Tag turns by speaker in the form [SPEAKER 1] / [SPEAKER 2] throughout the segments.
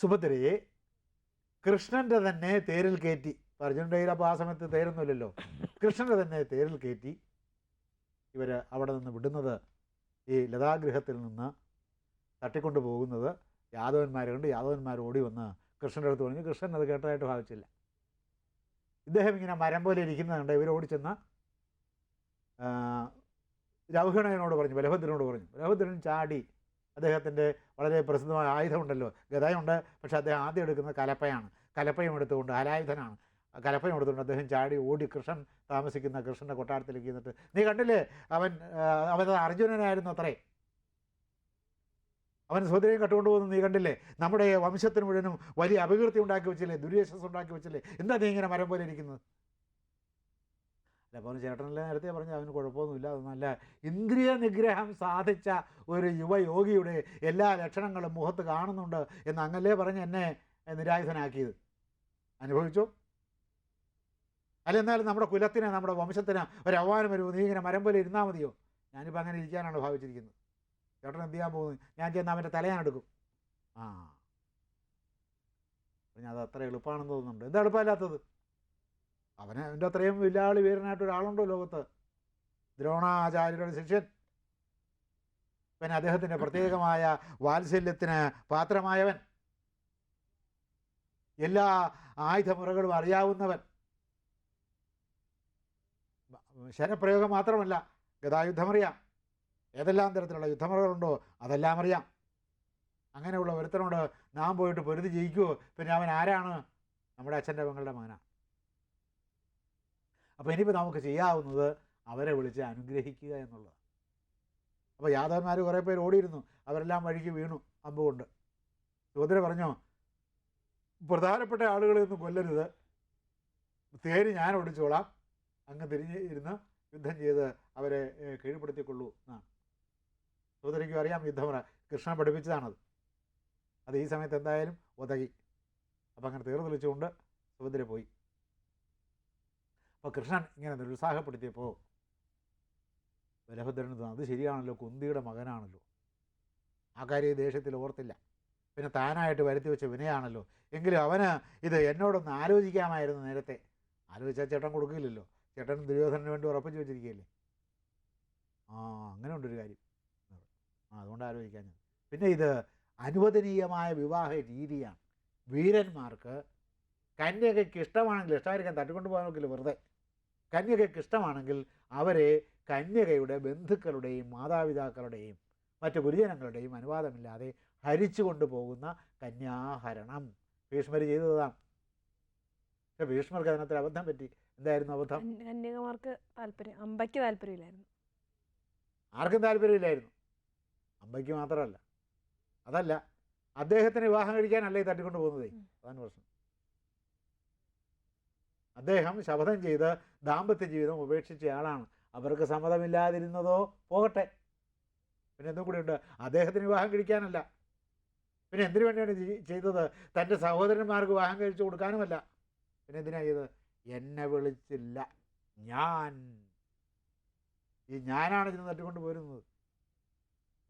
[SPEAKER 1] സുഭദ്രയെ കൃഷ്ണന്റെ തന്നെ തേരിൽ കയറ്റി അർജുനന്റെ കയ്യിൽ അപ്പോൾ ആ സമയത്ത് തേരൊന്നുമില്ലല്ലോ. കൃഷ്ണന്റെ തന്നെ തേരിൽ കയറ്റി ഇവർ അവിടെ നിന്ന് വിടുന്നത് ഈ ലതാഗൃഹത്തിൽ നിന്ന് തട്ടിക്കൊണ്ടു പോകുന്നത് യാദവന്മാരെ കൊണ്ട് യാദവന്മാർ ഓടി വന്ന് കൃഷ്ണന്റെ അടുത്ത് പറഞ്ഞു കൃഷ്ണൻ അത് കേട്ടതായിട്ട് ഭാവിച്ചില്ല. ഇദ്ദേഹം ഇങ്ങനെ മരം പോലെ ഇരിക്കുന്നതുകൊണ്ട് ഇവർ ഓടിച്ചെന്ന് രൗഹിണയനോട് പറഞ്ഞു ബലഭദ്രനോട് പറഞ്ഞു. ബലഭദ്രൻ ചാടി അദ്ദേഹത്തിന്റെ വളരെ പ്രസിദ്ധമായ ആയുധമുണ്ടല്ലോ. ഗതായുണ്ട് പക്ഷേ അദ്ദേഹം ആദ്യം എടുക്കുന്നത് കലപ്പയാണ്. കലപ്പയും എടുത്തുകൊണ്ട് അലായുധനാണ്. കലപ്പയും എടുത്തുകൊണ്ട് അദ്ദേഹം ചാടി ഓടി കൃഷ്ണൻ താമസിക്കുന്ന കൃഷ്ണന്റെ കൊട്ടാരത്തിലേക്ക് എന്നിട്ട് നീ കണ്ടില്ലേ? അവൻ അവനത് അർജുനനായിരുന്നു അത്രേ. അവൻ സുഭദ്രയും കട്ടുകൊണ്ടുപോകുന്നു നീ കണ്ടില്ലേ? നമ്മുടെ വംശത്തിന് മുഴുവനും വലിയ അപകീർത്തി ഉണ്ടാക്കി വെച്ചില്ലേ? ദുര്യേശസ് ഉണ്ടാക്കി വെച്ചില്ലേ? എന്താ നീ ഇങ്ങനെ മരം പോലെ ഇരിക്കുന്നത്? അല്ല അപ്പോൾ ചേട്ടനല്ല നേരത്തെ പറഞ്ഞു അവന് കുഴപ്പമൊന്നുമില്ല. അത് നല്ല ഇന്ദ്രിയ നിഗ്രഹം സാധിച്ച ഒരു യുവയോഗിയുടെ എല്ലാ ലക്ഷണങ്ങളും മുഖത്ത് കാണുന്നുണ്ട് എന്ന് അങ്ങല്ലേ പറഞ്ഞ് എന്നെ നിരായുധനാക്കിയത്. അനുഭവിച്ചോ? അല്ല എന്നാലും നമ്മുടെ കുലത്തിന് നമ്മുടെ വംശത്തിന് ഒരു അവമാനം വരുമോ? നീ ഇങ്ങനെ മരം പോലെ ഇരുന്നാൽ മതിയോ? ഞാനിപ്പോൾ അങ്ങനെ ഇരിക്കാനാണ് ഭാവിച്ചിരിക്കുന്നത്. ചേട്ടൻ എന്ത് ചെയ്യാൻ പോകുന്നു? ഞാൻ ചെന്ന് അവന്റെ തലയാനെടുക്കും ആ. പറഞ്ഞാൽ അത് അത്ര എളുപ്പമാണെന്ന് തോന്നുന്നുണ്ട്. എന്താ എളുപ്പമില്ലാത്തത്? അവന് അവന്റെ അത്രയും ആൾ വീരനായിട്ട് ഒരാളുണ്ടോ ലോകത്ത്? ദ്രോണാചാര്യരുടെ ശിഷ്യൻ. പിന്നെ അദ്ദേഹത്തിന്റെ പ്രത്യേകമായ വാത്സല്യത്തിന് പാത്രമായവൻ. എല്ലാ ആയുധമുറകളും അറിയാവുന്നവൻ. ശരപ്രയോഗം മാത്രമല്ല ഗതായുദ്ധമറിയാം ഏതെല്ലാം തരത്തിലുള്ള യുദ്ധമുറകളുണ്ടോ അതെല്ലാം അറിയാം. അങ്ങനെയുള്ള ഒരുത്തനോട് നാം പോയിട്ട് പൊരുതി ജയിക്കുമോ പിന്നെ അവൻ ആരാണ്? നമ്മുടെ അച്ഛന്റെ മകളുടെ മകനാണ്. അപ്പോൾ ഇനിയിപ്പോൾ നമുക്ക് ചെയ്യാവുന്നത് അവരെ വിളിച്ച് അനുഗ്രഹിക്കുക എന്നുള്ളതാണ്. അപ്പോൾ യാദവന്മാർ കുറേ പേര് ഓടിയിരുന്നു. അവരെല്ലാം വഴിക്ക് വീണു അമ്പ് കൊണ്ട്. ചോദ്യം പറഞ്ഞോ പ്രധാനപ്പെട്ട ആളുകളെ ഒന്നും കൊല്ലരുത്. തേര് ഞാൻ ഓടിച്ചോളാം. അങ്ങ് തിരിഞ്ഞ് ഇരുന്ന് യുദ്ധം ചെയ്ത് അവരെ കീഴ്പ്പെടുത്തിക്കൊള്ളൂ എന്നാണ്. സുഭദ്രയ്ക്കും അറിയാം യുദ്ധമുറ കൃഷ്ണൻ പഠിപ്പിച്ചതാണത്. അത് ഈ സമയത്ത് എന്തായാലും ഒതകി. അപ്പം അങ്ങനെ തീർന്നു വിളിച്ചുകൊണ്ട് സുഭദ്ര പോയി. അപ്പോൾ കൃഷ്ണൻ ഇങ്ങനെ നിരുത്സാഹപ്പെടുത്തിയപ്പോൾ ബലഭദ്രൻ അത് ശരിയാണല്ലോ കുന്തിയുടെ മകനാണല്ലോ. ആ കാര്യം ദേഷ്യത്തിൽ ഓർത്തില്ല. പിന്നെ താനായിട്ട് വരുത്തി വെച്ച വിനയാണല്ലോ. എങ്കിലും അവന് ഇത് എന്നോടൊന്ന് ആലോചിക്കാമായിരുന്നു നേരത്തെ. ആലോചിച്ചാൽ ചേട്ടൻ കൊടുക്കില്ലല്ലോ. ചേട്ടൻ ദുര്യോധനന് വേണ്ടി ഉറപ്പിച്ച് വെച്ചിരിക്കുകയല്ലേ? ആ അങ്ങനെ ഉണ്ടൊരു കാര്യം. ആ അതുകൊണ്ട് ആലോചിക്കാൻ പിന്നെ ഇത് അനുവദനീയമായ വിവാഹ രീതിയാണ്. വീരന്മാർക്ക് കന്യകയ്ക്ക് ഇഷ്ടമാണെങ്കിൽ ഇഷ്ടമായിരിക്കാൻ തട്ടിക്കൊണ്ട് പോകാൻ നോക്കില്ല വെറുതെ. കന്യകയ്ക്ക് ഇഷ്ടമാണെങ്കിൽ അവരെ കന്യകയുടെ ബന്ധുക്കളുടെയും മാതാപിതാക്കളുടെയും മറ്റു ഗുരുജനങ്ങളുടെയും അനുവാദമില്ലാതെ ഹരിച്ചു കൊണ്ടുപോകുന്ന കന്യാഹരണം. ഭീഷ്മർ ചെയ്തതാണ്. പക്ഷെ ഭീഷ്മർക്ക് അതിനകത്ത് അബദ്ധം പറ്റി. എന്തായിരുന്നു അബദ്ധം?
[SPEAKER 2] കന്യകമാർക്ക് താല്പര്യം അമ്പയ്ക്ക് താല്പര്യമില്ലായിരുന്നു.
[SPEAKER 1] ആർക്കും താല്പര്യമില്ലായിരുന്നു. അമ്പയ്ക്ക് മാത്രമല്ല. അതല്ല അദ്ദേഹത്തിന് വിവാഹം കഴിക്കാനല്ലേ തട്ടിക്കൊണ്ട് പോകുന്നതേ. അതാണ് പ്രശ്നം. അദ്ദേഹം ശപഥം ചെയ്ത് ദാമ്പത്യ ജീവിതം ഉപേക്ഷിച്ച ആളാണ്. അവർക്ക് സമ്മതമില്ലാതിരുന്നതോ പോകട്ടെ. പിന്നെ എന്തും കൂടി ഉണ്ട് അദ്ദേഹത്തിന് വിവാഹം കഴിക്കാനല്ല. പിന്നെ എന്തിനു വേണ്ടിയാണ് ചെയ്- ചെയ്തത്? തന്റെ സഹോദരന്മാർക്ക് വിവാഹം കഴിച്ചു കൊടുക്കാനുമല്ല. പിന്നെ എന്തിനാ ചെയ്തത്? എന്നെ വിളിച്ചില്ല. ഞാൻ. ഈ ഞാനാണ് ഇതിന് തട്ടിക്കൊണ്ട് പോരുന്നത്.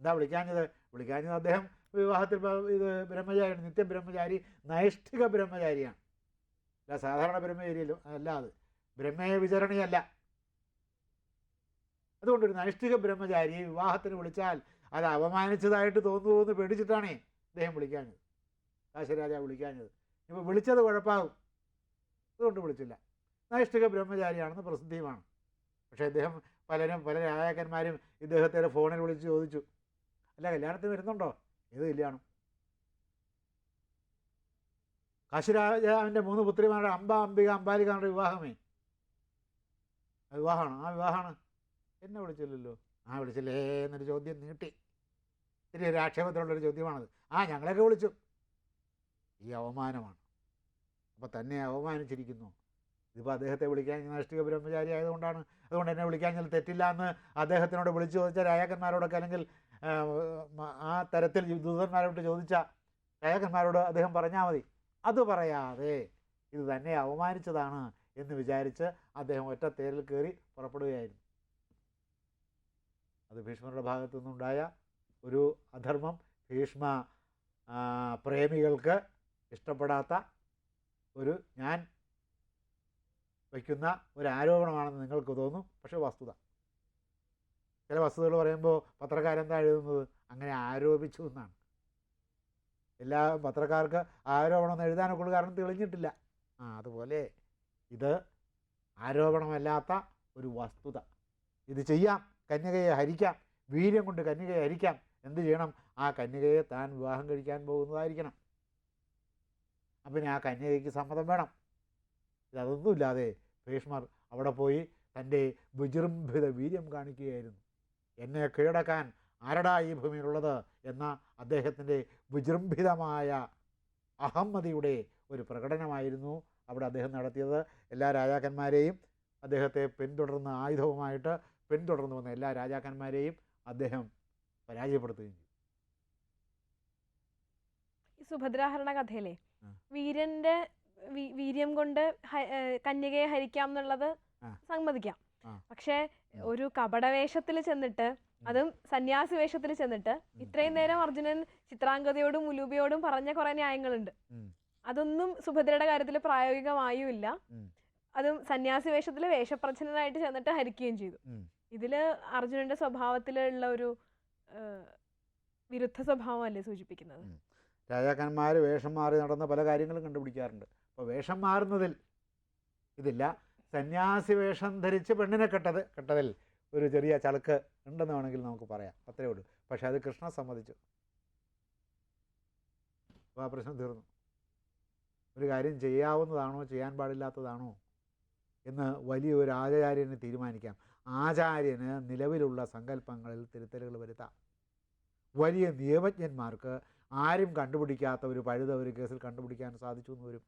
[SPEAKER 1] എന്താ വിളിക്കാഞ്ഞത്? വിളിക്കാഞ്ഞത് അദ്ദേഹം വിവാഹത്തിൽ ഇത് ബ്രഹ്മചാരി നിത്യ ബ്രഹ്മചാരി നൈഷ്ഠിക ബ്രഹ്മചാരിയാണ്. അല്ല സാധാരണ ബ്രഹ്മചര്യല്ലോ അല്ല അത്. ബ്രഹ്മേയ അതുകൊണ്ട് ഒരു നൈഷ്ഠിക ബ്രഹ്മചാരിയെ വിവാഹത്തിന് വിളിച്ചാൽ അത് അവമാനിച്ചതായിട്ട് തോന്നുമെന്ന് പേടിച്ചിട്ടാണേ അദ്ദേഹം വിളിക്കാഞ്ഞത്. കാശിരാജ വിളിക്കാഞ്ഞത്. ഇപ്പോൾ വിളിച്ചത് കുഴപ്പമാകും. അതുകൊണ്ട് വിളിച്ചില്ല. നൈഷ്ഠിക ബ്രഹ്മചാരിയാണെന്ന് പ്രസിദ്ധിയുമാണ് പക്ഷേ അദ്ദേഹം പലരും പല രാജാക്കന്മാരും ഇദ്ദേഹത്തെ ഫോണിൽ വിളിച്ച് ചോദിച്ചു. അല്ല കല്യാണത്തിന് വരുന്നുണ്ടോ? ഏത് കല്യാണം കാശിരാജാവിന്റെ മൂന്ന് പുത്രിമാരുടെ അംബ അംബിക അംബാലികാരുടെ വിവാഹമേ? ആ വിവാഹമാണ്? ആ വിവാഹമാണ്. എന്നെ വിളിച്ചില്ലല്ലോ. ആ വിളിച്ചില്ലേ എന്നൊരു ചോദ്യം നീട്ടി. ഇത്തിരി ഒരു ആക്ഷേപത്തിലുള്ളൊരു ചോദ്യമാണത്. ആ ഞങ്ങളെയൊക്കെ വിളിച്ചു. ഈ അവമാനമാണ്. അപ്പോൾ തന്നെ അവമാനിച്ചിരിക്കുന്നു. ഇതിപ്പോൾ അദ്ദേഹത്തെ വിളിക്കാൻ നൈഷ്ഠിക ബ്രഹ്മചാരി ആയതുകൊണ്ടാണ്. അതുകൊണ്ട് എന്നെ വിളിക്കാൻ ചില തെറ്റില്ല എന്ന് അദ്ദേഹത്തിനോട് വിളിച്ചു ചോദിച്ച രാജാക്കന്മാരോടൊക്കെ അല്ലെങ്കിൽ ആ തരത്തിൽ ദൂതന്മാരോട് ചോദിച്ച രാജാക്കന്മാരോട് അദ്ദേഹം പറഞ്ഞാൽ മതി. അത് പറയാതെ ഇത് തന്നെ അവമാനിച്ചതാണ് എന്ന് വിചാരിച്ച് അദ്ദേഹം ഒറ്റ തേരിൽ കയറി പുറപ്പെടുകയായിരുന്നു. അത് ഭീഷ്മരുടെ ഭാഗത്തു നിന്നുണ്ടായ ഒരു അധർമ്മം. ഭീഷ്മ പ്രേമികൾക്ക് ഇഷ്ടപ്പെടാത്ത ഒരു ഞാൻ വയ്ക്കുന്ന ഒരു ആരോപണമാണെന്ന് നിങ്ങൾക്ക് തോന്നും പക്ഷേ വസ്തുത. ചില വസ്തുതകൾ പറയുമ്പോൾ പത്രക്കാരെന്താ എഴുതുന്നത്? അങ്ങനെ ആരോപിച്ചു എന്നാണ്. എല്ലാ പത്രക്കാർക്ക് ആരോപണം എഴുതാനൊക്കെ കാരണം തെളിഞ്ഞിട്ടില്ല. ആ അതുപോലെ ഇത് ആരോപണമല്ലാത്ത ഒരു വസ്തുത. ഇത് ചെയ്യാം കന്യകയെ ഹരിക്കാം വീര്യം കൊണ്ട് കന്യകയെ ഹരിക്കാം. എന്ത് ചെയ്യണം? ആ കന്യകയെ താൻ വിവാഹം കഴിക്കാൻ പോകുന്നതായിരിക്കണം. അപ്പം ആ കന്യകയ്ക്ക് സമ്മതം വേണം. ഇതൊന്നുമില്ലാതെ ഭീഷ്മർ അവിടെ പോയി തന്റെ വിജൃംഭിത വീര്യം കാണിക്കുകയായിരുന്നു. എന്നെ കീഴടക്കാൻ ആരടാ ഈ ഭൂമിയിലുള്ളത് എന്ന അദ്ദേഹത്തിന്റെ വിജൃംഭിതമായ അഹമ്മതിയുടെ ഒരു പ്രകടനമായിരുന്നു അവിടെ അദ്ദേഹം നടത്തിയത്. എല്ലാ രാജാക്കന്മാരെയും അദ്ദേഹത്തെ പിന്തുടർന്ന് ആയുധവുമായിട്ട് പിന്തുടർന്നു വന്ന എല്ലാ രാജാക്കന്മാരെയും അദ്ദേഹം പരാജയപ്പെടുത്തുകയും ചെയ്തു.
[SPEAKER 2] സുഭദ്രാഹരണ കഥയിലെ വീരന്റെ വീര്യം കൊണ്ട് കന്യകയെ ഹരിക്കാം എന്നുള്ളത് സമ്മതിക്കാം. പക്ഷേ ഒരു കപടവേഷത്തിൽ ചെന്നിട്ട് അതും സന്യാസി വേഷത്തിൽ ചെന്നിട്ട് ഇത്രയും നേരം അർജുനൻ ചിത്രാംഗതയോടും മുലൂബിയോടും പറഞ്ഞ കുറെ ന്യായങ്ങളുണ്ട്. അതൊന്നും സുഭദ്രയുടെ കാര്യത്തിൽ പ്രായോഗികമായുമില്ല. അതും സന്യാസി വേഷത്തിൽ വേഷപ്രച്ഛന്നനായിട്ട് ചെന്നിട്ട് ഹരിക്കുകയും ചെയ്തു. ഇതിൽ അർജുനന്റെ സ്വഭാവത്തിലുള്ള ഒരു വിരുദ്ധ സ്വഭാവമല്ലേ സൂചിപ്പിക്കുന്നത്.
[SPEAKER 1] രാജാക്കന്മാർ വേഷം മാറി നടന്ന പല കാര്യങ്ങളും കണ്ടുപിടിക്കാറുണ്ട്. അപ്പോൾ വേഷം മാറുന്നതിൽ ഇതില്ല. സന്യാസി വേഷം ധരിച്ച് പെണ്ണിനെ കെട്ടത് കെട്ടതിൽ ഒരു ചെറിയ ചളുക്ക് ഉണ്ടെന്ന് വേണമെങ്കിൽ നമുക്ക് പറയാം. അത്രയേ ഉള്ളൂ. പക്ഷെ അത് കൃഷ്ണ സമ്മതിച്ചു അപ്പോൾ ആ പ്രശ്നം തീർന്നു. ഒരു കാര്യം ചെയ്യാവുന്നതാണോ ചെയ്യാൻ പാടില്ലാത്തതാണോ എന്ന് വലിയൊരു ആചാര്യനെ തീരുമാനിക്കാം. ആചാര്യന് നിലവിലുള്ള സങ്കല്പങ്ങളിൽ തിരുത്തലുകൾ വരുത്താം. വലിയ നിയമജ്ഞന്മാർക്ക് ആരും കണ്ടുപിടിക്കാത്ത ഒരു പഴുത ഒരു കേസിൽ കണ്ടുപിടിക്കാൻ സാധിച്ചു എന്ന് വരും.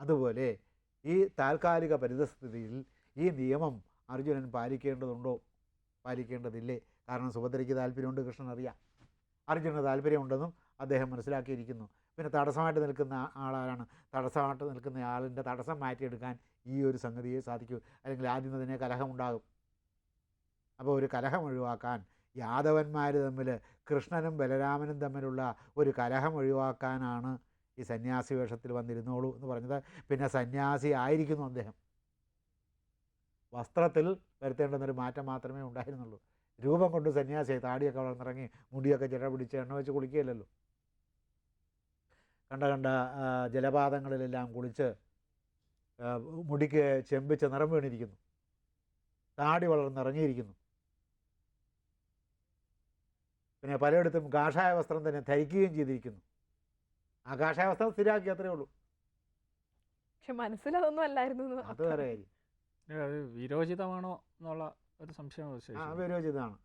[SPEAKER 1] അതുപോലെ ഈ താൽക്കാലിക പരിതസ്ഥിതിയിൽ ഈ നിയമം അർജുനൻ പാലിക്കേണ്ടതുണ്ടോ? പാലിക്കേണ്ടതില്ലേ? കാരണം സുഭദ്രയ്ക്ക് താല്പര്യമുണ്ട് കൃഷ്ണൻ അറിയാം. അർജുനന് താല്പര്യമുണ്ടെന്നും അദ്ദേഹം മനസ്സിലാക്കിയിരിക്കുന്നു. പിന്നെ തടസ്സമായിട്ട് നിൽക്കുന്ന ആളാരാണ്? തടസ്സമായിട്ട് നിൽക്കുന്ന ആളിന്റെ തടസ്സം മാറ്റിയെടുക്കാൻ ഈ ഒരു സംഗതിയെ സാധിക്കൂ. അല്ലെങ്കിൽ ആദ്യം തന്നെ കലഹമുണ്ടാകും. അപ്പോൾ ഒരു കലഹം ഒഴിവാക്കാൻ യാദവന്മാർ തമ്മിൽ കൃഷ്ണനും ബലരാമനും തമ്മിലുള്ള ഒരു കലഹം ഒഴിവാക്കാനാണ് ഈ സന്യാസി വേഷത്തിൽ വന്നിരുന്നോളൂ എന്ന് പറഞ്ഞത്. പിന്നെ സന്യാസി ആയിരിക്കുന്നു അദ്ദേഹം. വസ്ത്രത്തിൽ വരുത്തേണ്ടുന്നൊരു മാറ്റം മാത്രമേ ഉണ്ടായിരുന്നുള്ളൂ. രൂപം കൊണ്ട് സന്യാസിയായി താടിയൊക്കെ വളർന്നിറങ്ങി മുടിയൊക്കെ ചില പിടിച്ച് എണ്ണ വെച്ച് കുളിക്കുകയില്ലല്ലോ. കണ്ട കണ്ട ജലപാതങ്ങളിലെല്ലാം കുളിച്ച് മുടിക്ക് ചെമ്പിച്ച് നിറം വീണിരിക്കുന്നു. താടി വളർന്നിറങ്ങിയിരിക്കുന്നു. പിന്നെ പലയിടത്തും കാഷായ വസ്ത്രം തന്നെ ധരിക്കുകയും ചെയ്തിരിക്കുന്നു. ആ കാഷായ വസ്ത്രം സ്ഥിരമാക്കി അത്രേ ഉള്ളൂ.
[SPEAKER 2] പക്ഷെ മനസ്സിലതൊന്നും അല്ലായിരുന്നു
[SPEAKER 1] അത്. വേറെ കാര്യം
[SPEAKER 3] അത് വിരോചിതമാണോ എന്നുള്ള ഒരു സംശയം
[SPEAKER 1] ആ. വിരോചിതമാണ്.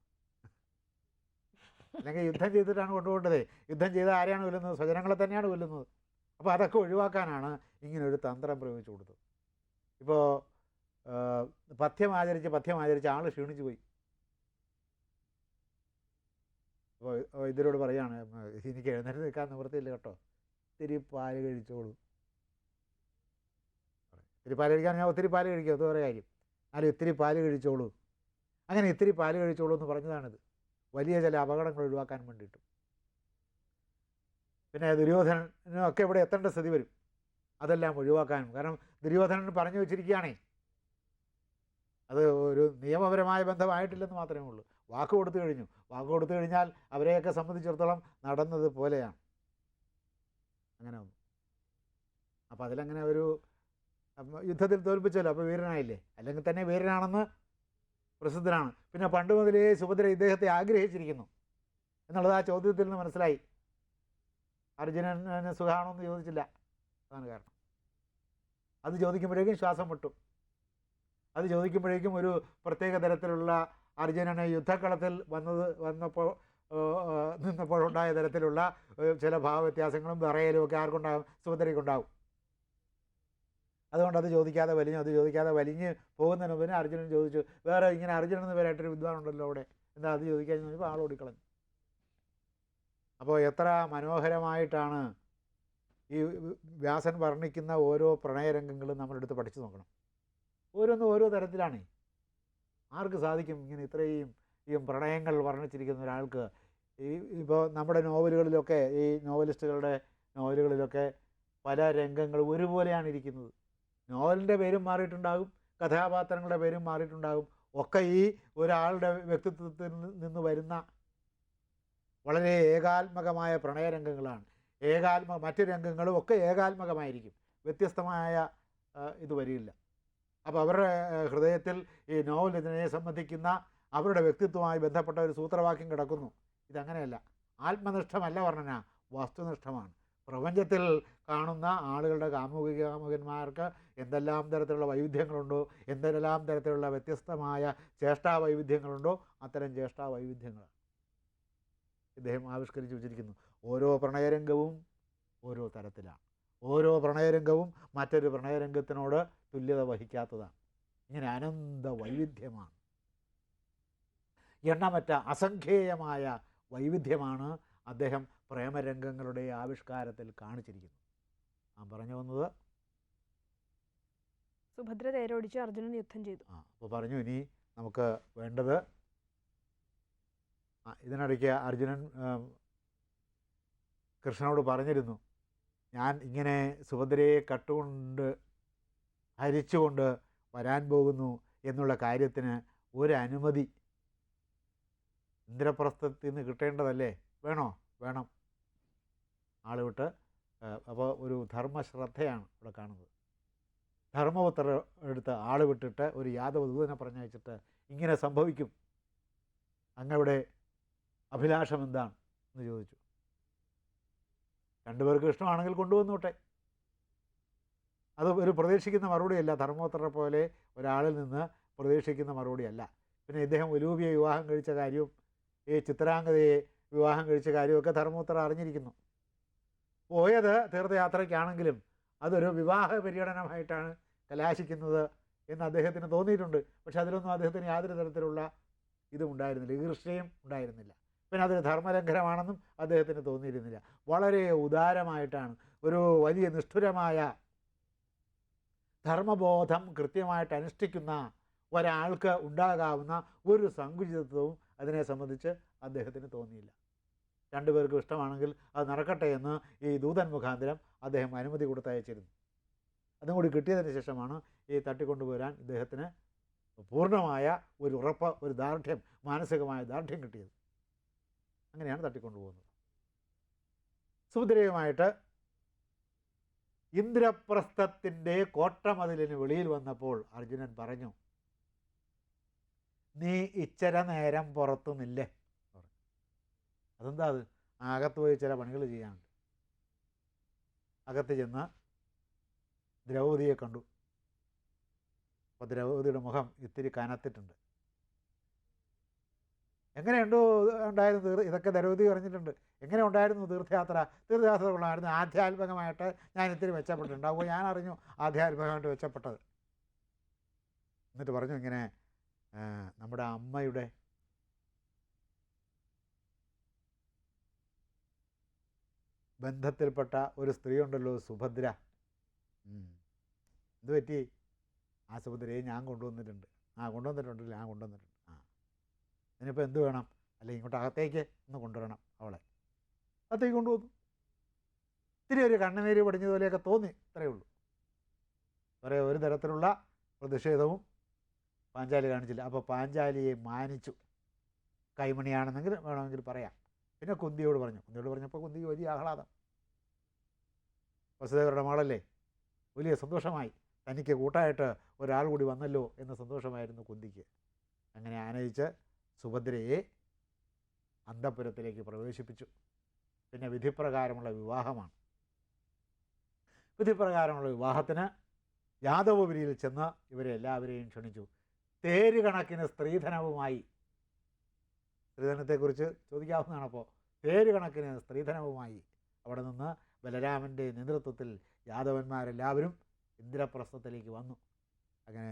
[SPEAKER 1] അല്ലെങ്കിൽ യുദ്ധം ചെയ്തിട്ടാണ് കൊണ്ടുപോകേണ്ടത്. യുദ്ധം ചെയ്ത ആരെയാണ് കൊല്ലുന്നത്? സ്വജനങ്ങളെ തന്നെയാണ് കൊല്ലുന്നത്. അപ്പോൾ അതൊക്കെ ഒഴിവാക്കാനാണ് ഇങ്ങനെ ഒരു തന്ത്രം പ്രയോഗിച്ചു കൊടുത്തത്. ഇപ്പോൾ പഥ്യം ആചരിച്ച് പഥ്യം ആചരിച്ച് ആൾ ക്ഷീണിച്ചു പോയി. അപ്പോൾ ഇതിനോട് പറയാണ് "ഉം, എനിക്ക് എഴുന്നേറ്റ് നിൽക്കാൻ നിവൃത്തിയില്ല കേട്ടോ. ഇത്തിരി പാൽ കഴിച്ചോളൂ. ഇത്തിരി പാൽ കഴിക്കാൻ ഞാൻ ഒത്തിരി പാൽ കഴിക്കും അത് വേറെ കാര്യം. എന്നാലും ഇത്തിരി പാൽ കഴിച്ചോളൂ. അങ്ങനെ ഇത്തിരി പാൽ കഴിച്ചോളൂ എന്ന് പറഞ്ഞതാണിത്. വലിയ ചില അപകടങ്ങൾ ഒഴിവാക്കാൻ വേണ്ടിയിട്ട്. പിന്നെ ദുര്യോധനനൊക്കെ ഇവിടെ എത്തേണ്ട സ്ഥിതി വരും. അതെല്ലാം ഒഴിവാക്കാനും. കാരണം ദുര്യോധനൻ പറഞ്ഞു വെച്ചിരിക്കുകയാണേ അത് ഒരു നിയമപരമായ ബന്ധമായിട്ടില്ലെന്ന് മാത്രമേ ഉള്ളൂ. വാക്ക് കൊടുത്തു കഴിഞ്ഞു. വാക്ക് കൊടുത്തു കഴിഞ്ഞാൽ അവരെയൊക്കെ സംബന്ധിച്ചിടത്തോളം നടന്നത് പോലെയാണ്. അങ്ങനെ ഒന്നും അപ്പോൾ അതിലങ്ങനെ ഒരു അപ്പൊ യുദ്ധത്തിൽ തോൽപ്പിച്ചല്ലോ അപ്പോൾ വീരനായില്ലേ? അല്ലെങ്കിൽ തന്നെ വീരനാണെന്ന് പ്രസിദ്ധനാണ്. പിന്നെ പണ്ട് മുതലേ സുഭദ്ര ഇദ്ദേഹത്തെ ആഗ്രഹിച്ചിരിക്കുന്നു. എന്നുള്ളത് ആ ചോദ്യത്തിൽ നിന്ന് മനസ്സിലായി. അർജുനന് സുഖമാണോ എന്ന് ചോദിച്ചില്ല. അതാണ് കാരണം. അത് ചോദിക്കുമ്പോഴേക്കും ശ്വാസം മുട്ടും. അത് ചോദിക്കുമ്പോഴേക്കും ഒരു പ്രത്യേക തരത്തിലുള്ള അർജുനനെ യുദ്ധക്കളത്തിൽ വന്നത് വന്നപ്പോൾ നിന്നപ്പോഴുണ്ടായ തരത്തിലുള്ള ചില ഭാവവ്യത്യാസങ്ങളും വിറയലും ഒക്കെ ആർക്കുണ്ടാകും സുഭദ്രയ്ക്കുണ്ടാകും അതുകൊണ്ട് അത് ചോദിക്കാതെ വലിഞ്ഞു അത് ചോദിക്കാതെ വലിഞ്ഞ് പോകുന്നതിന് മുമ്പ് അർജുനൻ ചോദിച്ചു വേറെ ഇങ്ങനെ അർജുനൻ എന്ന് പേരായിട്ടൊരു വിദ്വാനുണ്ടല്ലോ അവിടെ എന്താ അത് ചോദിക്കാൻ ചോദിച്ചപ്പോൾ ആൾ ഓടിക്കളഞ്ഞു. അപ്പോൾ എത്ര മനോഹരമായിട്ടാണ് ഈ വ്യാസൻ വർണിക്കുന്ന ഓരോ പ്രണയരംഗങ്ങളും നമ്മളെടുത്ത് പഠിച്ചു നോക്കണം. ഓരോന്നും ഓരോ തരത്തിലാണ്. ആർക്ക് സാധിക്കും ഇങ്ങനെ ഇത്രയും ഈ പ്രണയങ്ങൾ വർണിച്ചിരിക്കുന്ന ഒരാൾക്ക്? ഈ ഇപ്പോൾ നമ്മുടെ നോവലുകളിലൊക്കെ ഈ നോവലിസ്റ്റുകളുടെ നോവലുകളിലൊക്കെ പല രംഗങ്ങളും ഒരുപോലെയാണ് ഇരിക്കുന്നത്. നോവലിന്റെ പേരും മാറിയിട്ടുണ്ടാകും കഥാപാത്രങ്ങളുടെ പേരും മാറിയിട്ടുണ്ടാകും. ഒക്കെ ഈ ഒരാളുടെ വ്യക്തിത്വത്തിൽ നിന്ന് വരുന്ന വളരെ ഏകാത്മകമായ പ്രണയരംഗങ്ങളാണ്. ഏകാത്മ മറ്റ് രംഗങ്ങളും ഒക്കെ ഏകാത്മകമായിരിക്കും. വ്യത്യസ്തമായ ഇത് വരില്ല. അപ്പോൾ അവരുടെ ഹൃദയത്തിൽ ഈ നോവൽ ഇതിനെ സംബന്ധിക്കുന്ന അവരുടെ വ്യക്തിത്വമായി ബന്ധപ്പെട്ട ഒരു സൂത്രവാക്യം കിടക്കുന്നു. ഇതങ്ങനെയല്ല. ആത്മനിഷ്ഠമല്ല വർണന വസ്തുനിഷ്ഠമാണ്. പ്രപഞ്ചത്തിൽ കാണുന്ന ആളുകളുടെ കാമുകിക കാമുകന്മാർക്ക് എന്തെല്ലാം തരത്തിലുള്ള വൈവിധ്യങ്ങളുണ്ടോ? എന്തെല്ലാം തരത്തിലുള്ള വ്യത്യസ്തമായ ചേഷ്ടാ വൈവിധ്യങ്ങളുണ്ടോ? അത്തരം ചേഷ്ടാ വൈവിധ്യങ്ങളാണ്. ഇദ്ദേഹം ആവിഷ്കരിച്ച് വെച്ചിരിക്കുന്നു. ഓരോ പ്രണയരംഗവും ഓരോ തരത്തിലാണ്. ഓരോ പ്രണയരംഗവും മറ്റൊരു പ്രണയരംഗത്തിനോട് തുല്യത വഹിക്കാത്തതാണ്. ഇങ്ങനെ അനന്ത വൈവിധ്യമാണ്. എണ്ണമറ്റ അസംഖ്യേയമായ വൈവിധ്യമാണ് അദ്ദേഹം പ്രേമരംഗങ്ങളുടെ ആവിഷ്കാരത്തിൽ കാണിച്ചിരിക്കുന്നു. ഞാൻ പറഞ്ഞു വന്നത്
[SPEAKER 2] സുഭദ്ര തേരോടിച്ച് അർജുനൻ യുദ്ധം ചെയ്തു.
[SPEAKER 1] ആ അപ്പോൾ പറഞ്ഞു ഇനി നമുക്ക് വേണ്ടത് ആ, ഇതിനിടയ്ക്ക് അർജുനൻ കൃഷ്ണനോട് പറഞ്ഞിരുന്നു ഞാൻ ഇങ്ങനെ സുഭദ്രയെ കട്ടുകൊണ്ട് ഹരിച്ചുകൊണ്ട് വരാൻ പോകുന്നു എന്നുള്ള കാര്യത്തിന് ഒരു അനുമതി ഇന്ദ്രപ്രസ്ഥത്തിൽ നിന്ന് കിട്ടേണ്ടതല്ലേ? വേണോ? വേണം. ആൾ വിട്ട് അപ്പോൾ ഒരു ധർമ്മശ്രദ്ധയാണ് ഇവിടെ കാണുന്നത്. ധർമ്മപുത്ര എടുത്ത് ആൾ വിട്ടിട്ട് ഒരു യാദവ ദൂതനെ പറഞ്ഞയച്ചിട്ട് ഇങ്ങനെ സംഭവിക്കും. അങ്ങയുടെ അഭിലാഷം എന്താണ്? എന്ന് ചോദിച്ചു. രണ്ടുപേർക്ക് ഇഷ്ടമാണെങ്കിൽ കൊണ്ടുവന്നോട്ടെ അത് ഒരു പ്രതീക്ഷിക്കുന്ന മറുപടിയല്ല. ധർമ്മപുത്രരെ പോലെ ഒരാളിൽ നിന്ന് പ്രതീക്ഷിക്കുന്ന മറുപടിയല്ല. പിന്നെ ഇദ്ദേഹം ഉലൂപിയെ വിവാഹം കഴിച്ച കാര്യവും ഈ ചിത്രാംഗതയെ വിവാഹം കഴിച്ച കാര്യമൊക്കെ ധർമ്മപുത്ര അറിഞ്ഞിരിക്കുന്നു. പോയത് തീർത്ഥയാത്രയ്ക്കാണെങ്കിലും അതൊരു വിവാഹ പര്യടനമായിട്ടാണ് കലാശിക്കുന്നത് എന്ന് അദ്ദേഹത്തിന് തോന്നിയിട്ടുണ്ട്. പക്ഷെ അതിലൊന്നും അദ്ദേഹത്തിന് യാതൊരു തരത്തിലുള്ള ഇതും ഉണ്ടായിരുന്നില്ല. ഈർഷ്യയും ഉണ്ടായിരുന്നില്ല. പിന്നെ അതൊരു ധർമ്മലംഘനമാണെന്നും അദ്ദേഹത്തിന് തോന്നിയിരുന്നില്ല. വളരെ ഉദാരമായിട്ടാണ്. ഒരു വലിയ നിഷ്ഠുരമായ ധർമ്മബോധം കൃത്യമായിട്ട് അനുഷ്ഠിക്കുന്ന ഒരാൾക്ക് ഉണ്ടാകാവുന്ന ഒരു സങ്കുചിതത്വവും അതിനെ സംബന്ധിച്ച് അദ്ദേഹത്തിന് തോന്നിയില്ല. രണ്ടുപേർക്കും ഇഷ്ടമാണെങ്കിൽ അത് നടക്കട്ടെ എന്ന് ഈ ദൂതൻ മുഖാന്തരം അദ്ദേഹം അനുമതി കൊടുത്തയച്ചിരുന്നു. അതും കൂടി കിട്ടിയതിന് ശേഷമാണ് ഈ തട്ടിക്കൊണ്ടുപോരാൻ ഇദ്ദേഹത്തിന് പൂർണമായ ഒരു ഉറപ്പ് ഒരു ദാർഢ്യം മാനസികമായ ദാർഢ്യം കിട്ടിയത്. അങ്ങനെയാണ് തട്ടിക്കൊണ്ടുപോകുന്നത്. സുഭദ്രയുമായിട്ട് ഇന്ദ്രപ്രസ്ഥത്തിന്റെ കോട്ടമതിലിന് വെളിയിൽ വന്നപ്പോൾ അർജുനൻ പറഞ്ഞു നീ ഇച്ചര നേരം പുറത്തു നില്ലേ പറഞ്ഞു. അതെന്താ അത്? അകത്ത് പോയി ചില പണികൾ ചെയ്യാനുണ്ട്. അകത്ത് ചെന്ന് ദ്രൗപതിയെ കണ്ടു. അപ്പോൾ ദ്രൗപതിയുടെ മുഖം ഇത്തിരി കനത്തിട്ടുണ്ട്. എങ്ങനെയുണ്ടോ ഉണ്ടായിരുന്നു തീർ ഇതൊക്കെ ദ്രൗപതി പറഞ്ഞിട്ടുണ്ട്. എങ്ങനെ ഉണ്ടായിരുന്നു തീർത്ഥയാത്ര? തീർത്ഥയാത്ര കൊള്ളായിരുന്നു ആധ്യാത്മികമായിട്ട് ഞാൻ ഇത്തിരി മെച്ചപ്പെട്ടിട്ടുണ്ട്. അപ്പോൾ ഞാൻ അറിഞ്ഞു ആധ്യാത്മികമായിട്ട് മെച്ചപ്പെട്ടത്. എന്നിട്ട് പറഞ്ഞു ഇങ്ങനെ നമ്മുടെ അമ്മയുടെ ബന്ധത്തിൽപ്പെട്ട ഒരു സ്ത്രീ ഉണ്ടല്ലോ സുഭദ്ര. എന്ത് പറ്റി? ആ സുഭദ്രയെ ഞാൻ കൊണ്ടുവന്നിട്ടുണ്ട്. ആ കൊണ്ടുവന്നിട്ടുണ്ട് ഞാൻ കൊണ്ടുവന്നിട്ടുണ്ട്. ആ. ഇതിനിപ്പോൾ എന്ത് വേണം? അല്ലെ ഇങ്ങോട്ട് അകത്തേക്ക് ഒന്ന് കൊണ്ടുവരണം അവളെ. അകത്തേക്ക് കൊണ്ടുവന്നു. ഇത്തിരി ഒരു കണ്ണുനീര് പടിഞ്ഞതുപോലെയൊക്കെ തോന്നി ഇത്രയേ ഉള്ളൂ. വേറെ ഒരു തരത്തിലുള്ള പ്രതിഷേധവും പാഞ്ചാലി കാണിച്ചില്ല. അപ്പോൾ പാഞ്ചാലിയെ മാനിച്ചു. കൈമണിയാണെന്നെങ്കിൽ വേണമെങ്കിൽ പറയാം. പിന്നെ കുന്തിയോട് പറഞ്ഞു. കുന്തിയോട് പറഞ്ഞപ്പോൾ കുന്തി വലിയ ആഹ്ലാദം. വസുദേവരുടെ മകളല്ലേ വലിയ സന്തോഷമായി. തനിക്ക് കൂട്ടായിട്ട് ഒരാൾ കൂടി വന്നല്ലോ എന്ന സന്തോഷമായിരുന്നു കുന്തിക്ക്. അങ്ങനെ ആനയിച്ച് സുഭദ്രയെ അന്തപുരത്തിലേക്ക് പ്രവേശിപ്പിച്ചു. പിന്നെ വിധിപ്രകാരമുള്ള വിവാഹമാണ്. വിധിപ്രകാരമുള്ള വിവാഹത്തിന് യാദവപുരിയിൽ ചെന്ന് ഇവരെ എല്ലാവരെയും ക്ഷണിച്ചു. തേര് കണക്കിന് സ്ത്രീധനവുമായി സ്ത്രീധനത്തെക്കുറിച്ച് ചോദിക്കാവുന്നതാണ് അപ്പോൾ പേര് കണക്കിന് സ്ത്രീധനവുമായി അവിടെ നിന്ന് ബലരാമന്റെ നേതൃത്വത്തിൽ യാദവന്മാരെല്ലാവരും ഇന്ദ്രപ്രസ്ഥത്തിലേക്ക് വന്നു. അങ്ങനെ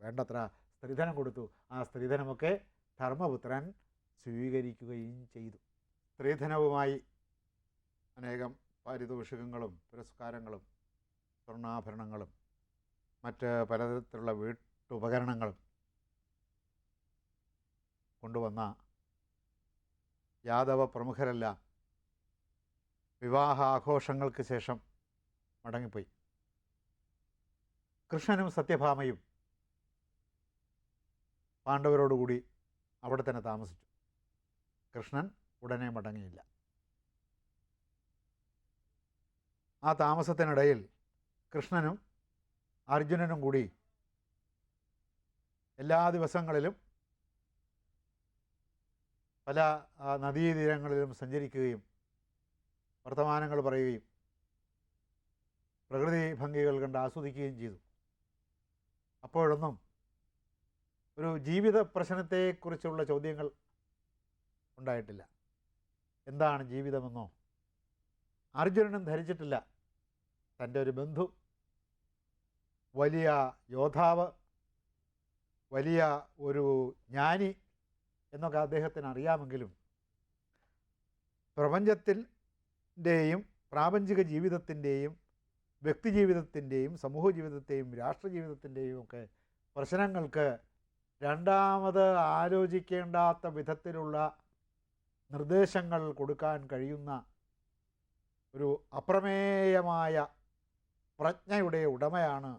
[SPEAKER 1] വേണ്ടത്ര സ്ത്രീധനം കൊടുത്തു. ആ സ്ത്രീധനമൊക്കെ ധർമ്മപുത്രൻ സ്വീകരിക്കുകയും ചെയ്തു. സ്ത്രീധനവുമായി അനേകം പാരിതോഷികങ്ങളും പുരസ്കാരങ്ങളും സ്വർണാഭരണങ്ങളും മറ്റ് പലതരത്തിലുള്ള വീട്ടുപകരണങ്ങളും കൊണ്ടുവന്ന യാദവ പ്രമുഖരെല്ലാം വിവാഹ ആഘോഷങ്ങൾക്ക് ശേഷം മടങ്ങിപ്പോയി. കൃഷ്ണനും സത്യഭാമയും പാണ്ഡവരോടുകൂടി അവിടെ തന്നെ താമസിച്ചു. കൃഷ്ണൻ ഉടനെ മടങ്ങിയില്ല. ആ താമസത്തിനിടയിൽ കൃഷ്ണനും അർജുനനും കൂടി എല്ലാ ദിവസങ്ങളിലും പല നദീതീരങ്ങളിലും സഞ്ചരിക്കുകയും വർത്തമാനങ്ങൾ പറയുകയും പ്രകൃതി ഭംഗികൾ കണ്ട് ആസ്വദിക്കുകയും ചെയ്തു. അപ്പോഴൊന്നും ഒരു ജീവിത പ്രശ്നത്തെക്കുറിച്ചുള്ള ചോദ്യങ്ങൾ ഉണ്ടായിട്ടില്ല. എന്താണ് ജീവിതമെന്നോ? അർജുനനും ധരിച്ചിട്ടില്ല. തന്റെ ഒരു ബന്ധു വലിയ യോദ്ധാവ് വലിയ ഒരു ജ്ഞാനി എന്നൊക്കെ അദ്ദേഹത്തിന് അറിയാമെങ്കിലും പ്രപഞ്ചത്തിന്റെയും പ്രാപഞ്ചിക ജീവിതത്തിന്റെയും വ്യക്തിജീവിതത്തിന്റെയും സമൂഹ ജീവിതത്തെയും രാഷ്ട്ര ജീവിതത്തിന്റെയും ഒക്കെ പ്രശ്നങ്ങൾക്ക് രണ്ടാമത് ആലോചിക്കേണ്ടാത്ത വിധത്തിലുള്ള നിർദ്ദേശങ്ങൾ കൊടുക്കാൻ കഴിയുന്ന ഒരു അപ്രമേയമായ പ്രജ്ഞയുടെ ഉടമയാണ്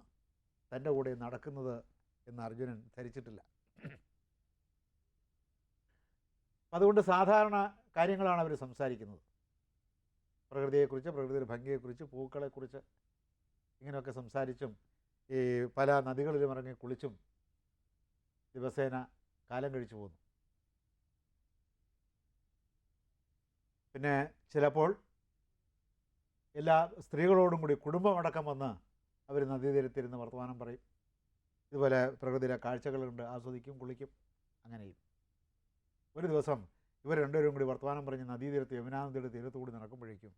[SPEAKER 1] തന്റെ കൂടെ നടക്കുന്നത് എന്ന് അർജുനൻ ധരിച്ചിട്ടില്ല. അതുകൊണ്ട് സാധാരണ കാര്യങ്ങളാണ് അവർ സംസാരിക്കുന്നത്. പ്രകൃതിയെക്കുറിച്ച് പ്രകൃതിയുടെ ഭംഗിയെക്കുറിച്ച് പൂക്കളെക്കുറിച്ച് ഇങ്ങനെയൊക്കെ സംസാരിച്ചും ഈ പല നദികളിലും ഇറങ്ങി കുളിച്ചും ദിവസേന കാലം കഴിച്ചു പോകുന്നു പിന്നെ ചിലപ്പോൾ എല്ലാ സ്ത്രീകളോടും കൂടി കുടുംബമടക്കം വന്ന് അവർ നദീതീരത്തിരുന്ന് വർത്തമാനം പറയും. ഇതുപോലെ പ്രകൃതിയിലെ കാഴ്ചകളുണ്ട് ആസ്വദിക്കും കുളിക്കും അങ്ങനെയും. ഒരു ദിവസം ഇവർ രണ്ടുപേരും കൂടി വർത്തമാനം പറഞ്ഞ് നദീതീരത്ത് യമുനാനദിയുടെ തീരത്തുകൂടി തീരത്ത് കൂടി നടക്കുമ്പോഴേക്കും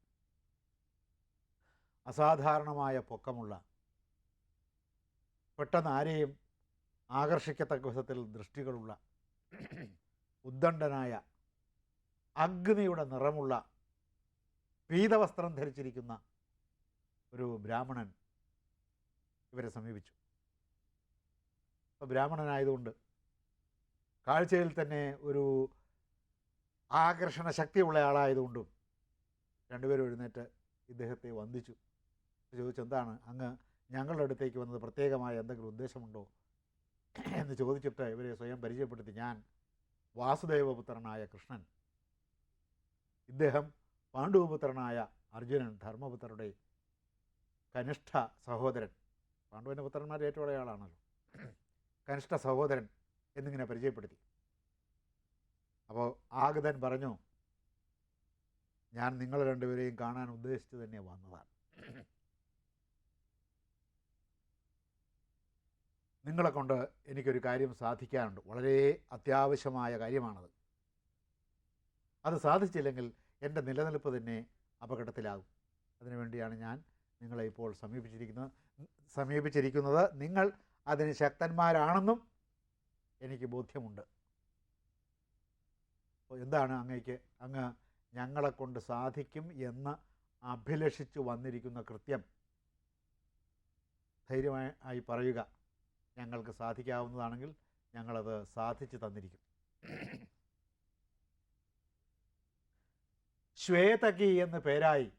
[SPEAKER 1] അസാധാരണമായ പൊക്കമുള്ള പെട്ടെന്ന് ആരെയും ആകർഷിക്കത്തക്ക വിധത്തിൽ ദൃഷ്ടികളുള്ള ഉദ്ദണ്ഡനായ അഗ്നിയുടെ നിറമുള്ള പീതവസ്ത്രം ധരിച്ചിരിക്കുന്ന ഒരു ബ്രാഹ്മണൻ ഇവരെ സമീപിച്ചു. അപ്പോൾ ബ്രാഹ്മണനായതുകൊണ്ട് കാഴ്ചയിൽ തന്നെ ഒരു ആകർഷണ ശക്തിയുള്ള ആളായതുകൊണ്ടും രണ്ടുപേരും എഴുന്നേറ്റ് ഇദ്ദേഹത്തെ വന്ദിച്ചു. ചോദിച്ചു എന്താണ് അങ്ങ് ഞങ്ങളുടെ അടുത്തേക്ക് വന്നത് പ്രത്യേകമായ എന്തെങ്കിലും ഉദ്ദേശമുണ്ടോ? എന്ന് ചോദിച്ചിട്ട് ഇവരെ സ്വയം പരിചയപ്പെടുത്തി. ഞാൻ വാസുദേവപുത്രനായ കൃഷ്ണൻ. ഇദ്ദേഹം പാണ്ഡുവപുത്രനായ അർജുനൻ ധർമ്മപുത്രരുടെ കനിഷ്ഠ സഹോദരൻ. പാണ്ഡുവിന്റെ പുത്രന്മാർ ഏറ്റവും ആളാണല്ലോ. കനിഷ്ഠ സഹോദരൻ. എന്നിങ്ങനെ പരിചയപ്പെടുത്തി. അപ്പോൾ ആഗതൻ പറഞ്ഞു ഞാൻ നിങ്ങൾ രണ്ടുപേരെയും കാണാൻ ഉദ്ദേശിച്ച് തന്നെ വന്നതാണ്. നിങ്ങളെ കൊണ്ട് എനിക്കൊരു കാര്യം സാധിക്കാനുണ്ട്. വളരെ അത്യാവശ്യമായ കാര്യമാണത്. അത് സാധിച്ചില്ലെങ്കിൽ എന്റെ നിലനിൽപ്പ് തന്നെ അപകടത്തിലാകും. അതിനുവേണ്ടിയാണ് ഞാൻ നിങ്ങളെ ഇപ്പോൾ സമീപിച്ചിരിക്കുന്നത്. സമീപിച്ചിരിക്കുന്നത് നിങ്ങൾ അതിന് ശക്തന്മാരാണെന്നും എനിക്ക് ബോധ്യമുണ്ട്. എന്താണ് അങ്ങേക്ക് അങ്ങ് ഞങ്ങളെ കൊണ്ട് സാധിക്കും എന്ന് അഭിലഷിച്ചു വന്നിരിക്കുന്ന കൃത്യം? ധൈര്യമായി ആയി പറയുക. ഞങ്ങൾക്ക് സാധിക്കാവുന്നതാണെങ്കിൽ ഞങ്ങളത് സാധിച്ചു തന്നിരിക്കും. ശ്വേതകി എന്ന് പേരായി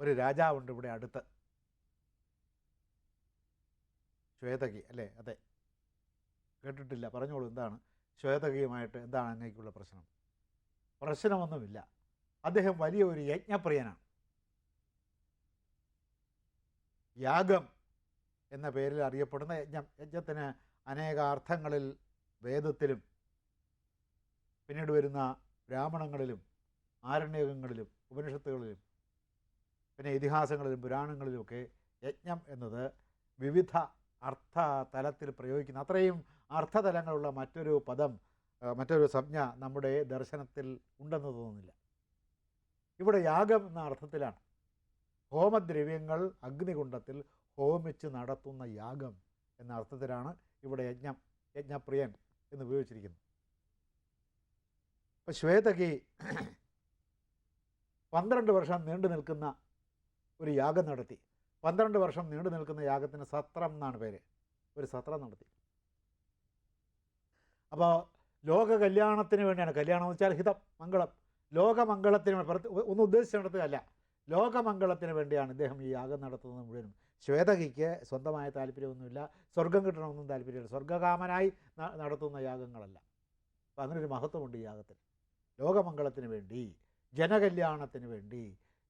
[SPEAKER 1] ഒരു രാജാവുണ്ട് ഇവിടെ അടുത്ത്. ശ്വേതകി അല്ലേ? അതെ. കേട്ടിട്ടില്ല. പറഞ്ഞോളൂ എന്താണ്? ശ്വേതകയുമായിട്ട് എന്താണ് അങ്ങേക്കുള്ള പ്രശ്നം? പ്രശ്നമൊന്നുമില്ല. അദ്ദേഹം വലിയ ഒരു യജ്ഞപ്രിയനാണ്. യാഗം എന്ന പേരിൽ അറിയപ്പെടുന്ന യജ്ഞം യജ്ഞത്തിന് അനേക അർത്ഥങ്ങളിൽ വേദത്തിലും പിന്നീട് വരുന്ന ബ്രാഹ്മണങ്ങളിലും ആരണ്യകങ്ങളിലും ഉപനിഷത്തുകളിലും പിന്നെ ഇതിഹാസങ്ങളിലും പുരാണങ്ങളിലുമൊക്കെ യജ്ഞം എന്നത് വിവിധ അർത്ഥ തലത്തിൽ പ്രയോഗിക്കുന്ന അത്രയും അർത്ഥതലങ്ങളുള്ള മറ്റൊരു പദം മറ്റൊരു സംജ്ഞ നമ്മുടെ ദർശനത്തിൽ ഉണ്ടെന്ന് തോന്നുന്നില്ല. ഇവിടെ യാഗം എന്ന അർത്ഥത്തിലാണ്. ഹോമദ്രവ്യങ്ങൾ അഗ്നികുണ്ഡത്തിൽ ഹോമിച്ച് നടത്തുന്ന യാഗം എന്ന അർത്ഥത്തിലാണ് ഇവിടെ യജ്ഞം യജ്ഞപ്രിയൻ എന്ന് ഉപയോഗിച്ചിരിക്കുന്നത്. അപ്പോൾ ശ്വേതകി പന്ത്രണ്ട് വർഷം നീണ്ടു നിൽക്കുന്ന ഒരു യാഗം നടത്തി. പന്ത്രണ്ട് വർഷം നീണ്ടു നിൽക്കുന്ന യാഗത്തിന് സത്രം എന്നാണ് പേര്. ഒരു സത്രം നടത്തി. അപ്പോൾ ലോക കല്യാണത്തിന് വേണ്ടിയാണ്. കല്യാണം എന്ന് വെച്ചാൽ ഹിതം മംഗളം. ലോകമംഗളത്തിന് വേണ്ടി ഒന്ന് ഒന്നും ഉദ്ദേശിച്ച് നടത്തുകയല്ല. ലോകമംഗളത്തിന് വേണ്ടിയാണ് ഇദ്ദേഹം ഈ യാഗം നടത്തുന്നത് മുഴുവനും. ശ്വേതകിക്ക് സ്വന്തമായ താല്പര്യമൊന്നുമില്ല സ്വർഗം കിട്ടണമെന്നും താല്പര്യമില്ല. സ്വർഗകാമനായി നടത്തുന്ന യാഗങ്ങളല്ല. അപ്പം അങ്ങനൊരു മഹത്വമുണ്ട് ഈ യാഗത്തിന് ലോകമംഗളത്തിന് വേണ്ടി ജനകല്യാണത്തിന് വേണ്ടി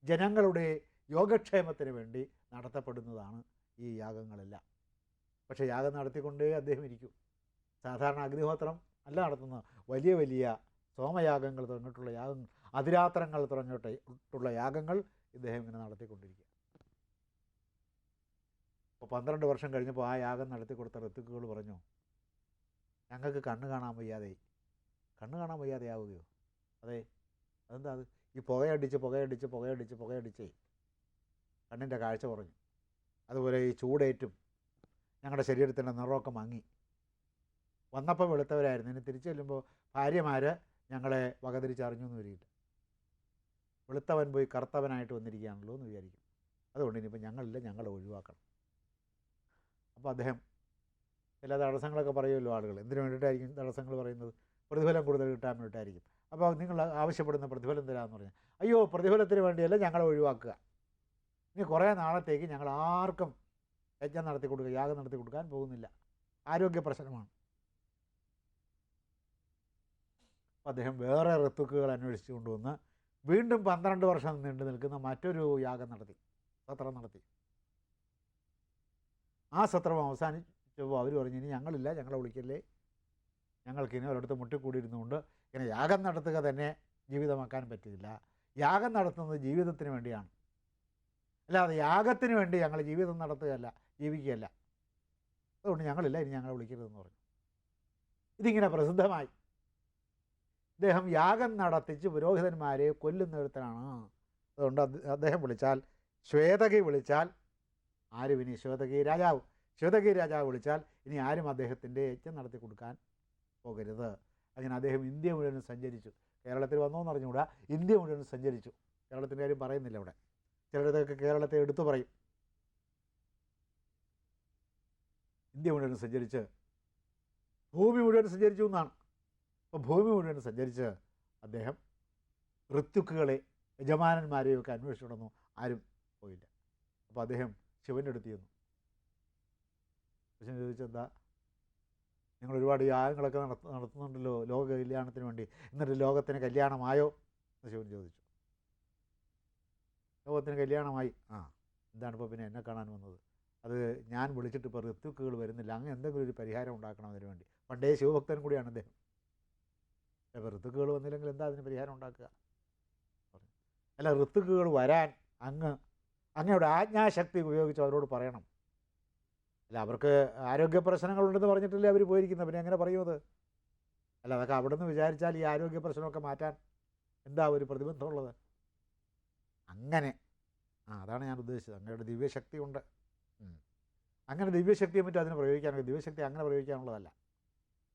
[SPEAKER 1] ജനങ്ങളുടെ യോഗക്ഷേമത്തിന് വേണ്ടി നടത്തപ്പെടുന്നതാണ് ഈ യാഗങ്ങളെല്ലാം. പക്ഷേ യാഗം നടത്തിക്കൊണ്ടേ അദ്ദേഹം ഇരിക്കും. സാധാരണ അഗ്നിഹോത്രം അല്ല നടത്തുന്ന വലിയ വലിയ സോമയാഗങ്ങൾ തുടങ്ങിയിട്ടുള്ള യാഗങ്ങൾ അതിരാത്രങ്ങൾ തുടങ്ങിയിട്ടുള്ള യാഗങ്ങൾ ഇദ്ദേഹം ഇങ്ങനെ നടത്തിക്കൊണ്ടിരിക്കുക അപ്പോൾ പന്ത്രണ്ട് വർഷം കഴിഞ്ഞപ്പോൾ ആ യാഗം നടത്തി കൊടുത്ത ഋത്തുക്കുകൾ പറഞ്ഞു ഞങ്ങൾക്ക് കണ്ണ് കാണാൻ വയ്യാതെ കണ്ണ് കാണാൻ വയ്യാതെയാവുകയോ അതെ അതെന്താ അത്? ഈ പുകയടിച്ച് പുകയടിച്ച് പുകയടിച്ച് പുകയടിച്ചേ. കണ്ണിന്റെ കാഴ്ച കുറഞ്ഞു അതുപോലെ ഈ ചൂടേറ്റും ഞങ്ങളുടെ ശരീരത്തിന്റെ നിറമൊക്കെ മങ്ങി. വന്നപ്പോൾ വെളുത്തവരായിരുന്നു ഇനി തിരിച്ചു ചെല്ലുമ്പോൾ ഭാര്യമാർ ഞങ്ങളെ വകതിരിച്ചറിഞ്ഞു എന്ന് വരില്ല വെളുത്തവൻ പോയി കറുത്തവനായിട്ട് വന്നിരിക്കുകയാണല്ലോ എന്ന് വിചാരിക്കും. അതുകൊണ്ട് ഇനിയിപ്പോൾ ഞങ്ങളില്ല ഞങ്ങളെ ഒഴിവാക്കണം. അപ്പോൾ അദ്ദേഹം എല്ലാ തടസ്സങ്ങളൊക്കെ പറയുമല്ലോ ആളുകൾ എന്തിനു വേണ്ടിയിട്ടായിരിക്കും തടസ്സങ്ങൾ പറയുന്നത്? പ്രതിഫലം കൂടുതൽ കിട്ടാൻ വേണ്ടിയിട്ടായിരിക്കും അപ്പോൾ നിങ്ങൾ ആവശ്യപ്പെടുന്ന പ്രതിഫലം തരാമെന്ന് പറഞ്ഞാൽ അയ്യോ പ്രതിഫലത്തിന് വേണ്ടിയല്ല ഞങ്ങളെ ഒഴിവാക്കുക. ഇനി കുറേ നാളത്തേക്ക് ഞങ്ങൾ ആർക്കും യജ്ഞം നടത്തി കൊടുക്കുക യാഗം നടത്തി കൊടുക്കാൻ പോകുന്നില്ല. ആരോഗ്യ പ്രശ്നമാണ് അപ്പോൾ അദ്ദേഹം വേറെ ഋത്തുക്കുകൾ അന്വേഷിച്ചു കൊണ്ടുവന്ന് വീണ്ടും പന്ത്രണ്ട് വർഷം നീണ്ടു നിൽക്കുന്ന മറ്റൊരു യാഗം നടത്തി സത്രം നടത്തി. ആ സത്രം അവസാനിച്ചപ്പോൾ അവർ പറഞ്ഞു ഇനി ഞങ്ങളില്ല ഞങ്ങളെ വിളിക്കല്ലേ? ഞങ്ങൾക്കിനി ഒരിടത്ത് മുട്ടിക്കൂടിയിരുന്നുകൊണ്ട് ഇങ്ങനെ യാഗം നടത്തുക തന്നെ ജീവിതമാക്കാൻ പറ്റില്ല. യാഗം നടത്തുന്നത് ജീവിതത്തിന് വേണ്ടിയാണ്. അല്ലാതെ യാഗത്തിന് വേണ്ടി ഞങ്ങൾ ജീവിതം നടത്തുകയല്ല ജീവിക്കുകയല്ല. അതുകൊണ്ട് ഞങ്ങളില്ല ഇനി ഞങ്ങളെ വിളിക്കരുതെന്ന് പറഞ്ഞു. ഇതിങ്ങനെ പ്രസിദ്ധമായി. ഇദ്ദേഹം യാഗം നടത്തിച്ച് പുരോഹിതന്മാരെ കൊല്ലുന്നിടത്തിലാണ് അതുകൊണ്ട് അദ്ദേഹം വിളിച്ചാൽ ശ്വേതകി വിളിച്ചാൽ ആരും ഇനി ശ്വേതകി രാജാവ് ശ്വേതകി രാജാവ് വിളിച്ചാൽ ഇനി ആരും അദ്ദേഹത്തിന്റെ യജ്ഞം നടത്തി കൊടുക്കാൻ പോകരുത്. അങ്ങനെ അദ്ദേഹം ഇന്ത്യ മുഴുവൻ സഞ്ചരിച്ചു. കേരളത്തിൽ വന്നോന്ന് അറിഞ്ഞുകൂടാ? ഇന്ത്യ മുഴുവൻ സഞ്ചരിച്ചു. കേരളത്തിന്റെ കാര്യം പറയുന്നില്ല ഇവിടെ. ചിലരതൊക്കെ കേരളത്തെ എടുത്തു പറയും. ഇന്ത്യ മുഴുവൻ സഞ്ചരിച്ച് ഭൂമി മുഴുവൻ സഞ്ചരിച്ചു എന്നാണ്. അപ്പോൾ ഭൂമി മുഴുവൻ സഞ്ചരിച്ച് അദ്ദേഹം ഋത്യുക്കുകളെ യജമാനന്മാരെയൊക്കെ നടന്നു ആരും പോയില്ല. അപ്പോൾ അദ്ദേഹം ശിവന്റെ അടുത്ത് ചെന്നു. ശിവൻ ചോദിച്ചെന്താ നിങ്ങൾ ഒരുപാട് യാഗങ്ങളൊക്കെ നടത്ത നടത്തുന്നുണ്ടല്ലോ ലോക കല്യാണത്തിന് വേണ്ടി. എന്നിട്ട് ലോകത്തിന് കല്യാണമായോ? എന്ന് ശിവൻ ചോദിച്ചു. ലോകത്തിന് കല്യാണമായി. ആ എന്താണ് ഇപ്പോൾ പിന്നെ എന്നെ കാണാൻ വന്നത്? അത് ഞാൻ വിളിച്ചിട്ട് ഇപ്പോൾ ഋത്തുക്കുകൾ വരുന്നില്ല. അങ്ങനെ എന്തെങ്കിലും ഒരു പരിഹാരം ഉണ്ടാക്കണം അതിന് വേണ്ടി. പണ്ടേ ശിവഭക്തൻ കൂടിയാണ് അദ്ദേഹം. അപ്പോൾ ഋത്തുക്കുകൾ വന്നില്ലെങ്കിൽ എന്താ അതിന് പരിഹാരം ഉണ്ടാക്കുക? അല്ല ഋത്തുക്കുകൾ വരാൻ അങ്ങ് അങ്ങയുടെ ആജ്ഞാശക്തി ഉപയോഗിച്ച് അവരോട് പറയണം. അല്ല അവർക്ക് ആരോഗ്യ പ്രശ്നങ്ങളുണ്ടെന്ന് പറഞ്ഞിട്ടല്ലേ അവർ പോയിരിക്കുന്നത്. പിന്നെ എങ്ങനെ പറയും അത്? അല്ല അതൊക്കെ അവിടെ നിന്ന് വിചാരിച്ചാൽ ഈ ആരോഗ്യ പ്രശ്നമൊക്കെ മാറ്റാൻ എന്താ ഒരു പ്രതിബന്ധമുള്ളത് അങ്ങനെ. ആ അതാണ് ഞാൻ ഉദ്ദേശിച്ചത്. അങ്ങയുടെ ദിവ്യശക്തി ഉണ്ട്. അങ്ങനെ ദിവ്യശക്തിയെ പറ്റും അതിന് പ്രയോഗിക്കാനുള്ള ദിവ്യശക്തി അങ്ങനെ പ്രയോഗിക്കാനുള്ളതല്ല.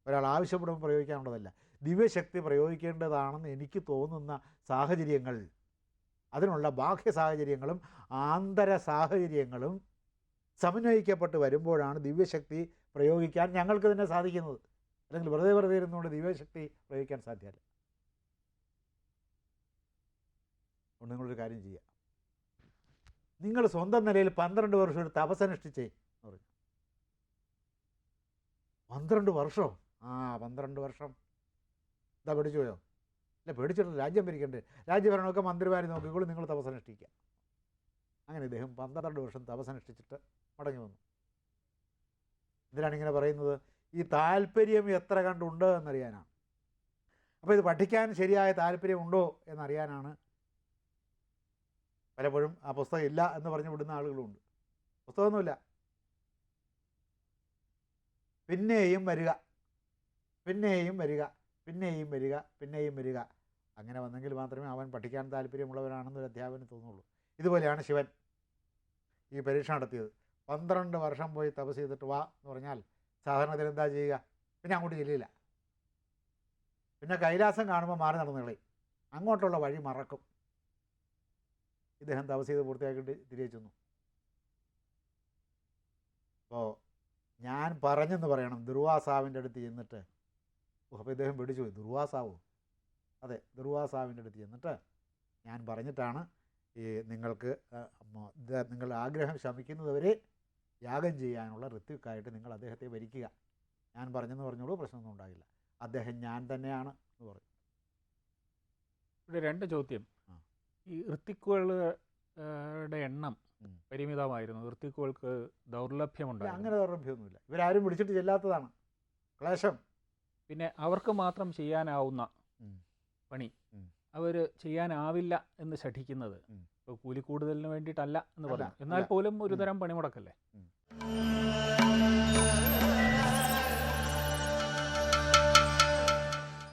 [SPEAKER 1] ഒരാൾ ആവശ്യപ്പെടുമ്പോൾ പ്രയോഗിക്കാനുള്ളതല്ല. ദിവ്യശക്തി പ്രയോഗിക്കേണ്ടതാണെന്ന് എനിക്ക് തോന്നുന്ന സാഹചര്യങ്ങൾ അതിനുള്ള ബാഹ്യ സാഹചര്യങ്ങളും ആന്തര സാഹചര്യങ്ങളും സമന്വയിക്കപ്പെട്ട് വരുമ്പോഴാണ് ദിവ്യശക്തി പ്രയോഗിക്കാൻ ഞങ്ങൾക്ക് തന്നെ സാധിക്കുന്നത്. അല്ലെങ്കിൽ വെറുതെ വെറുതെ ഇരുന്നുകൊണ്ട് ദിവ്യശക്തി പ്രയോഗിക്കാൻ സാധ്യമല്ല അതുകൊണ്ട് നിങ്ങളൊരു കാര്യം ചെയ്യുക. നിങ്ങൾ സ്വന്തം നിലയിൽ പന്ത്രണ്ട് വർഷം ഒരു തപസനുഷ്ഠിച്ചേ എന്ന് പറഞ്ഞു. പന്ത്രണ്ട് വർഷം? ആ പന്ത്രണ്ട് വർഷം. എന്താ പേടിച്ചു പോയോ അല്ല പേടിച്ചിട്ട് രാജ്യം ഭരിക്കണ്ടേ? രാജ്യഭരണമൊക്കെ മന്ത്രിമാർ നോക്കിക്കോളും നിങ്ങൾ തപസനുഷ്ഠിക്കുക അങ്ങനെ ഇദ്ദേഹം പന്ത്രണ്ട് വർഷം തപസനുഷ്ഠിച്ചിട്ട് മടങ്ങി വന്നു. എന്തിനാണ് ഇങ്ങനെ പറയുന്നത്? ഈ താല്പര്യം എത്ര കണ്ടുണ്ട് എന്നറിയാനാണ്. അപ്പോൾ ഇത് പഠിക്കാൻ ശരിയായ താല്പര്യമുണ്ടോ എന്നറിയാനാണ് പലപ്പോഴും ആ പുസ്തകം ഇല്ല എന്ന് പറഞ്ഞു വിടുന്ന ആളുകളുണ്ട് പുസ്തകമൊന്നുമില്ല. പിന്നെയും വരിക. പിന്നെയും വരിക. പിന്നെയും വരിക പിന്നെയും വരിക. അങ്ങനെ വന്നെങ്കിൽ മാത്രമേ അവൻ പഠിക്കാൻ താല്പര്യമുള്ളവനാണെന്നൊരു അധ്യാപനം തോന്നുള്ളൂ. ഇതുപോലെയാണ് ശിവൻ ഈ പരീക്ഷ നടത്തിയത്. പന്ത്രണ്ട് വർഷം പോയി തപസ് ചെയ്തിട്ട് വാ എന്ന് പറഞ്ഞാൽ സാധാരണത്തിൽ എന്താ ചെയ്യുക? പിന്നെ അങ്ങോട്ട് ചെല്ലില്ല. പിന്നെ കൈലാസം കാണുമ്പോൾ മാറി നടന്നു കളയും അങ്ങോട്ടുള്ള വഴി മറക്കും. ഇദ്ദേഹം തപസ് ചെയ്ത് പൂർത്തിയാക്കിയിട്ട് തിരികെ ചെന്നു. അപ്പോൾ ഞാൻ പറഞ്ഞെന്ന് പറയണം. ദുർവാസാവിന്റെ അടുത്ത് ചെന്നിട്ട് അപ്പോൾ ഇദ്ദേഹം പേടിച്ചു പോയി. ദുർവാസാവോ. അതെ ദുർവാസാവിന്റെ അടുത്ത് ചെന്നിട്ട് ഞാൻ പറഞ്ഞിട്ടാണ് ഈ നിങ്ങൾക്ക് നിങ്ങൾ ആഗ്രഹം ശമിക്കുന്നതുവരെ യാഗം ചെയ്യാനുള്ള ഋത്വിക്കായിട്ട് നിങ്ങൾ അദ്ദേഹത്തെ ഭരിക്കുക. ഞാൻ പറഞ്ഞെന്ന് പറഞ്ഞോളൂ പ്രശ്നമൊന്നും ഉണ്ടാകില്ല. അദ്ദേഹം ഞാൻ തന്നെയാണ് എന്ന് പറഞ്ഞു
[SPEAKER 3] ഇവിടെ രണ്ട് ചോദ്യം. ഈ ഋത്തിക്കുകളുടെ എണ്ണം. പരിമിതമായിരുന്നു. ഋത്തിക്കുകൾക്ക് ദൗർലഭ്യമുണ്ട്
[SPEAKER 1] അങ്ങനെ ദൗർലഭ്യമൊന്നുമില്ല. ഇവരാരും വിളിച്ചിട്ട് ചെല്ലാത്തതാണ്. ക്ലേശം.
[SPEAKER 3] പിന്നെ അവർക്ക് മാത്രം ചെയ്യാനാവുന്ന. പണി. അവർ ചെയ്യാനാവില്ല എന്ന് ശഠിക്കുന്നത്. ഇപ്പോൾ കൂലിക്കൂടുതലിന് വേണ്ടിയിട്ടല്ല എന്ന്
[SPEAKER 1] പറയാം
[SPEAKER 3] പറഞ്ഞു എന്നാൽ പോലും ഒരുതരം പണിമുടക്കല്ലേ.